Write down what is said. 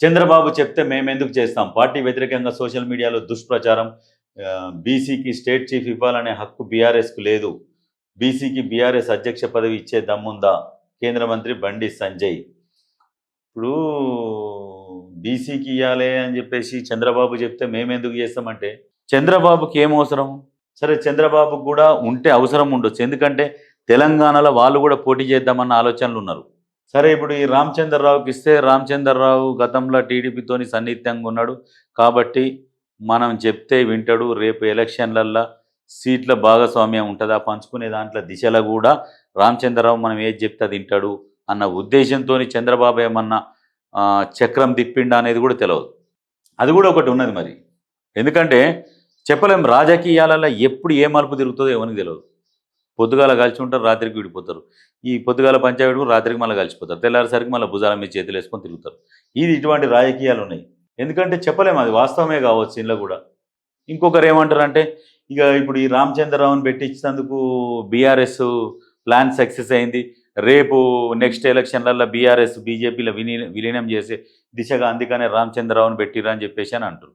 చంద్రబాబు చెప్తే మేము ఎందుకు చేస్తాం? పార్టీ వ్యతిరేకంగా సోషల్ మీడియాలో దుష్ప్రచారం. బీసీకి స్టేట్ చీఫ్ ఇవ్వాలనే హక్కు బీఆర్ఎస్కు లేదు. బీసీకి బీఆర్ఎస్ అధ్యక్ష పదవి ఇచ్చే దమ్ముందా? కేంద్ర మంత్రి బండి సంజయ్. ఇప్పుడు బీసీకి ఇవ్వాలి అని చెప్పేసి చంద్రబాబు చెప్తే మేము ఎందుకు చేస్తామంటే చంద్రబాబుకి ఏం అవసరం? సరే చంద్రబాబుకు కూడా ఉంటే అవసరం ఉండొచ్చు. ఎందుకంటే తెలంగాణలో వాళ్ళు కూడా పోటీ చేద్దామన్న ఆలోచనలు ఉన్నారు సరే ఇప్పుడు ఈ రామచంద్రరావుకి ఇస్తే రామచంద్రరావు గతంలో టీడీపీతోని సన్నిహితంగా ఉన్నాడు. కాబట్టి మనం చెప్తే వింటాడు. రేపు ఎలక్షన్లల్లో సీట్ల భాగస్వామ్యం ఉంటుందా? పంచుకునే దాంట్లో దిశలో కూడా రామచంద్రరావు మనం ఏది చెప్తే అది వింటాడు అన్న ఉద్దేశంతో చంద్రబాబు ఏమన్నా చక్రం తిప్పిండా అనేది కూడా తెలియదు అది కూడా ఒకటి ఉన్నది మరి. ఎందుకంటే చెప్పలేం రాజకీయాలలో ఎప్పుడు ఏ మలుపు తిరుగుతుందో ఎవరికి తెలియదు పొద్దుగాల కలిసి ఉంటారు రాత్రికి విడిపోతారు. ఈ పొద్దుగాల పంచాయతీ రాత్రికి మళ్ళీ కలిసిపోతారు. తెల్లారిసరికి మళ్ళీ భుజాల మీద చేతులు వేసుకొని తిరుగుతారు. ఇది ఇటువంటి రాజకీయాలు ఉన్నాయి. ఎందుకంటే చెప్పలేము అది వాస్తవమే కావచ్చు ఇంట్లో కూడా. ఇంకొకరు ఏమంటారంటే ఇక ఇప్పుడు ఈ రామచంద్రరావుని పెట్టించినందుకు బీఆర్ఎస్ ప్లాన్ సక్సెస్ అయింది. రేపు నెక్స్ట్ ఎలక్షన్లలో బీఆర్ఎస్ బీజేపీలో విలీన విలీనం చేసే దిశగా అందుకనే రామచంద్రరావుని పెట్టిరా అని చెప్పేసి అని అంటారు